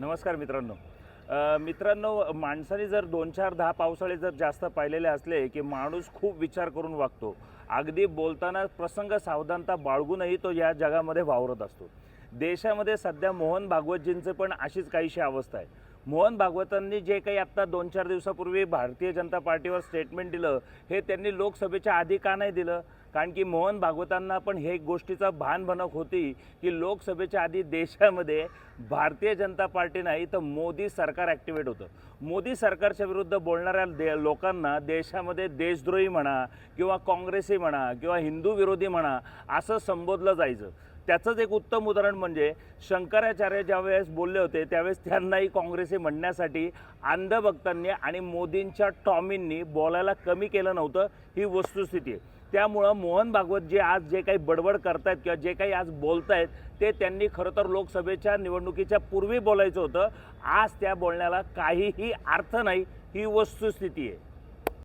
नमस्कार मित्रांनो. मित्रांनो माणसाने जर दोन चार दहा पावसाळे जर जास्त पाहिलेले असले की माणूस खूप विचार करून वागतो. अगदी बोलताना प्रसंग सावधानता बाळगूनही तो या जगामध्ये वावरत असतो. देशामध्ये सध्या मोहन भागवतजींचं पण अशीच काहीशी अवस्था आहे. मोहन भागवतांनी जे काही आत्ता दोन चार दिवसापूर्वी भारतीय जनता पार्टीवर स्टेटमेंट दिलं हे त्यांनी लोकसभेच्या आधी का नाही दिलं? कारण की मोहन भागवतांना पण हे गोष्टीचा भान भनक होती की लोकसभेच्या आधी देशामध्ये भारतीय जनता पार्टी नाही तर मोदी सरकार ॲक्टिवेट होतं. मोदी सरकारच्या विरुद्ध बोलणाऱ्या दे लोकांना देशामध्ये देशद्रोही म्हणा किंवा काँग्रेसी म्हणा किंवा हिंदू विरोधी म्हणा असं संबोधलं जायचं. त्याचंच एक उत्तम उदाहरण म्हणजे शंकराचार्य ज्यावेळेस बोलले होते त्यावेळेस त्यांनाही काँग्रेसी म्हणण्यासाठी अंधभक्तांनी आणि मोदींच्या टॉमींनी बोलायला कमी केलं नव्हतं ही वस्तुस्थिती आहे. त्यामुळं मोहन भागवत जे आज जे काही बडबड करतायत किंवा जे काही आज बोलतायत ते त्यांनी खरं तर लोकसभेच्या निवडणुकीच्या पूर्वी बोलायचं होतं. आज त्या बोलण्याला काहीही अर्थ नाही ही वस्तुस्थिती आहे.